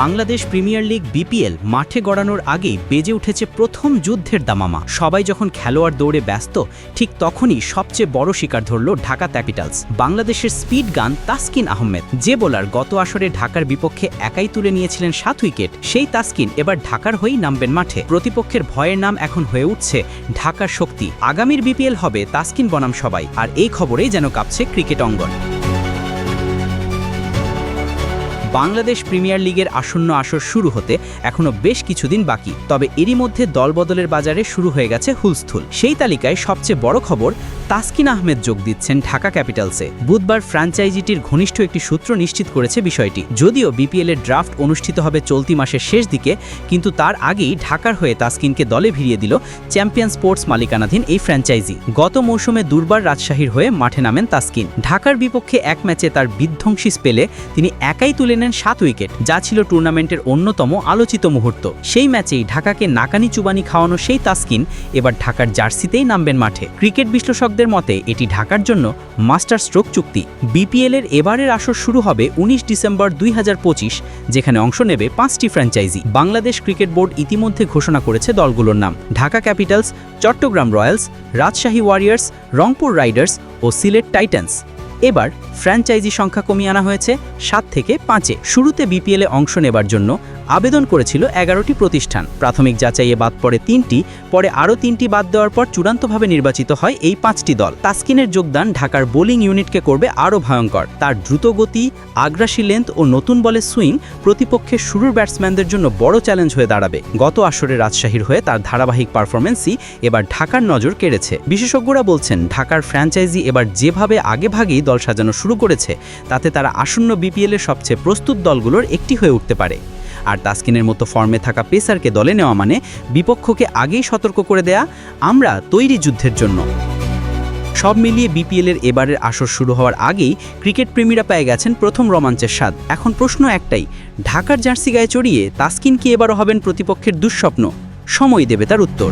Bangladesh premier league BPL মাঠে গড়ানোর আগেই বেজে উঠেছে প্রথম যুদ্ধের দামামা। সবাই যখন খেলোয়াড় দৌড়ে ব্যস্ত, ঠিক তখনই সবচেয়ে বড় শিকার ধরল ঢাকা ক্যাপিটালস। বাংলাদেশের স্পিড গান তাসকিন আহমেদ, যে বোলার গত আসরে ঢাকার বিপক্ষে একাই তুলে নিয়েছিলেন সাত উইকেট, সেই তাসকিন এবার ঢাকার হয়েই নামবেন মাঠে। প্রতিপক্ষের ভয়ের নাম এখন হয়ে উঠছে ঢাকার শক্তি। আগামীর বিপিএল হবে তাসকিন বনাম সবাই, আর এই খবরেই যেন কাঁপছে ক্রিকেট অঙ্গন। বাংলাদেশ প্রিমিয়ার লিগের আসন্ন আসর শুরু হতে এখনও বেশ কিছুদিন বাকি। তবে এরই মধ্যে দলবদলের বাজারে শুরু হয়ে গেছে হুলস্থুল। সেই তালিকায় সবচেয়ে বড় খবর তাসকিন আহমেদ যোগ দিচ্ছেন ঢাকা ক্যাপিটালসে। বুধবার ফ্র্যাঞ্চাইজিটির ঘনিষ্ঠ একটি সূত্র নিশ্চিত করেছে বিষয়টি। যদিও বিপিএল এর ড্রাফট অনুষ্ঠিত হবে চলতি মাসের শেষ দিকে, কিন্তু তার আগেই ঢাকার হয়ে তাসকিনকে দলে ভিড়িয়ে দিল চ্যাম্পিয়ন স্পোর্টস মালিকানাধীন এই ফ্র্যাঞ্চাইজি। গত মৌসুমে দুর্বার রাজশাহীর হয়ে মাঠে নামেন তাসকিন। ঢাকার বিপক্ষে এক ম্যাচে তার বিধ্বংসী স্পেলে তিনি একাই তুলে নেন সাত উইকেট, যা ছিল টুর্নামেন্টের অন্যতম আলোচিত মুহূর্ত। সেই ম্যাচেই ঢাকাকে নাকানি চুবানি খাওয়ানো সেই তাসকিন, এবার ঢাকার জার্সিতেই নামবেন মাঠে। ক্রিকেট বিশ্লেষকদের মতে, এটি ঢাকার জন্য মাস্টার স্ট্রোক চুক্তি। বিপিএল এর এবারের আসর শুরু হবে উনিশ ডিসেম্বর দুই হাজার পঁচিশ, যেখানে অংশ নেবে পাঁচটি ফ্র্যাঞ্চাইজি। বাংলাদেশ ক্রিকেট বোর্ড ইতিমধ্যে ঘোষণা করেছে দলগুলোর নাম। Dhaka Capitals, Chattogram Royals, Rajshahi Warriors, Rangpur Riders ও সিলেট টাইটান্স। এবার ফ্র্যাঞ্চাইজি সংখ্যা কমিয়ে আনা হয়েছে সাত থেকে পাঁচে। শুরুতে বিপিএলে অংশ নেবার জন্য আবেদন করেছিল এগারোটি প্রতিষ্ঠান। প্রাথমিক যাচাইয়ে বাদ পড়ে তিনটি, পরে আরও তিনটি বাদ দেওয়ার পর চূড়ান্তভাবে নির্বাচিত হয় এই পাঁচটি দল। তাস্কিনের যোগদান ঢাকার বোলিং ইউনিটকে করবে আরও ভয়ঙ্কর। তার দ্রুতগতি আগ্রাসী লেন্থ ও নতুন বলে সুইং প্রতিপক্ষের শুরুর ব্যাটসম্যানদের জন্য বড় চ্যালেঞ্জ হয়ে দাঁড়াবে। গত আসরে রাজশাহীর হয়ে তার ধারাবাহিক পারফরমেন্সই এবার ঢাকার নজর কেড়েছে। বিশেষজ্ঞরা বলছেন, ঢাকার ফ্র্যাঞ্চাইজি এবার যেভাবে আগেভাগেই দল সাজানো শুরু করেছে, তাতে তারা আসন্ন বিপিএলের সবচেয়ে প্রস্তুত দলগুলোর একটি হয়ে উঠতে পারে। আর তাসকিনের মতো ফর্মে থাকা পেসারকে দলে নেওয়া মানে বিপক্ষকে আগেই সতর্ক করে দেয়া আমরা তৈরি যুদ্ধের জন্য। সব মিলিয়ে বিপিএলের এবারের আসর শুরু হওয়ার আগেই ক্রিকেট প্রেমীরা পেয়ে গেছেন প্রথম রোমাঞ্চের স্বাদ। এখন প্রশ্ন একটাই, ঢাকার জার্সি গায়ে চড়িয়ে তাসকিন কি এবারও হবেন প্রতিপক্ষের দুঃস্বপ্ন? সময় দেবে তার উত্তর।